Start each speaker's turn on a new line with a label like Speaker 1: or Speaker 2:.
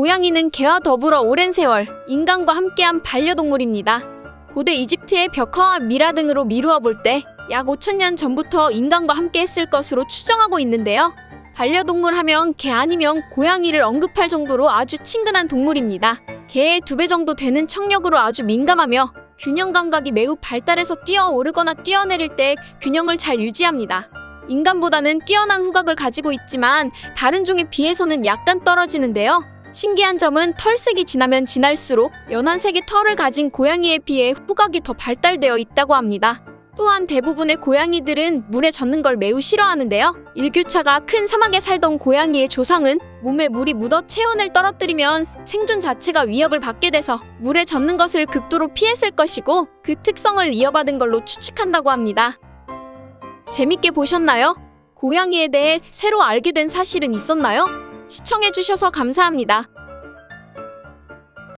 Speaker 1: 고양이는 개와 더불어 오랜 세월 인간과 함께한 반려동물입니다. 고대 이집트의 벽화와 미라 등으로 미루어 볼 때 약 5천년 전부터 인간과 함께 했을 것으로 추정하고 있는데요. 반려동물 하면 개 아니면 고양이를 언급할 정도로 아주 친근한 동물입니다. 개의 두 배 정도 되는 청력으로 아주 민감하며 균형 감각이 매우 발달해서 뛰어오르거나 뛰어내릴 때 균형을 잘 유지합니다. 인간보다는 뛰어난 후각을 가지고 있지만 다른 종에 비해서는 약간 떨어지는데요. 신기한 점은 털색이 지나면 지날수록 연한 색의 털을 가진 고양이에 비해 후각이 더 발달되어 있다고 합니다. 또한 대부분의 고양이들은 물에 젖는 걸 매우 싫어하는데요. 일교차가 큰 사막에 살던 고양이의 조상은 몸에 물이 묻어 체온을 떨어뜨리면 생존 자체가 위협을 받게 돼서 물에 젖는 것을 극도로 피했을 것이고 그 특성을 이어받은 걸로 추측한다고 합니다. 재밌게 보셨나요? 고양이에 대해 새로 알게 된 사실은 있었나요? 시청해주셔서 감사합니다.